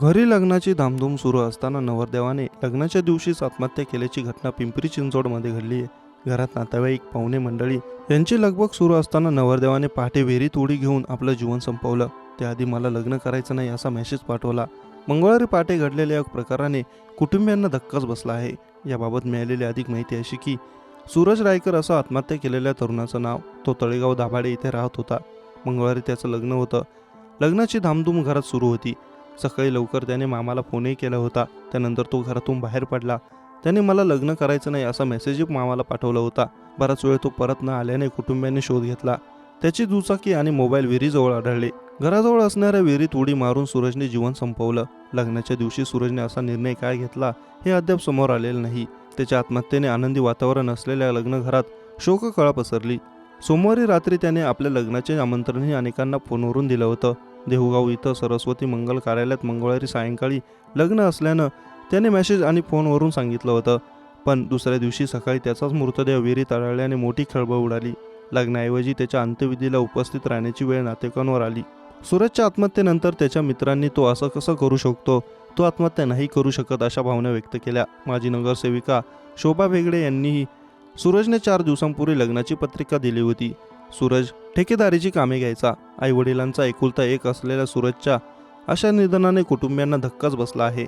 घरी लग्नाची धामधूम सुरू असताना नवरदेवाने लग्नाच्या दिवशीच आत्महत्या केल्याची घटना पिंपरी चिंचवडमध्ये घडली आहे. घरात नातेवाईक पाहुणे मंडळी यांची लगबग सुरू असताना नवरदेवाने पहाटे विहिरीत उडी घेऊन आपलं जीवन संपवलं. त्याआधी मला लग्न करायचं नाही असा मेसेज पाठवला. मंगळवारी पहाटे घडलेल्या या प्रकाराने कुटुंबियांना धक्काच बसला आहे. याबाबत मिळालेली अधिक माहिती अशी की सूरज रायकर असं आत्महत्या केलेल्या तरुणाचं नाव तो तळेगाव दाभाडे इथे राहत होता. मंगळवारी त्याचं लग्न होतं. लग्नाची धामधूम घरात सुरू होती. सकाळी लवकर त्याने मामाला फोनही केला होता. त्यानंतर तो घरातून बाहेर पडला. त्याने मला लग्न करायचं नाही असा मेसेजही मामाला पाठवला होता. बराच वेळ तो परत न आल्याने कुटुंबियांनी शोध घेतला. त्याची दुचाकी आणि मोबाईल विहिरीजवळ आढळले. घराजवळ असणाऱ्या विहिरीत उडी मारून सूरजने जीवन संपवलं. लग्नाच्या दिवशी सूरजने असा निर्णय काय घेतला हे अद्याप समोर आलेलं नाही. त्याच्या आत्महत्येने आनंदी वातावरण असलेल्या लग्नघरात शोककळा पसरली. सोमवारी रात्री त्याने आपल्या लग्नाचे आमंत्रणही अनेकांना फोनवरून दिलं होतं. देहुगाव इथं सरस्वती मंगल कार्यालयात मंगळवारी सायंकाळी लग्न असल्यानं त्याने मेसेज आणि फोनवरून सांगितलं होतं. पण दुसऱ्या दिवशी सकाळी त्याचाच मृतदेह विहिरीत आढळल्याने मोठी खळबळ उडाली. लग्नाऐवजी त्याच्या अंत्यविधीला उपस्थित राहण्याची वेळ नातेकांवर आली. सूरजच्या आत्महत्येनंतर त्याच्या मित्रांनी तो असं कसं करू शकतो? तो आत्महत्या नाही करू शकत अशा भावना व्यक्त केल्या. माजी नगरसेविका शोभा भेगडे यांनीही सूरजने चार दिवसांपूर्वी लग्नाची पत्रिका दिली होती. सूरज ठेकेदारीची कामे घ्यायचा. आई वडिलांचा एकुलता एक असलेल्या सूरजच्या अशा निधनाने कुटुंबियांना धक्काच बसला आहे.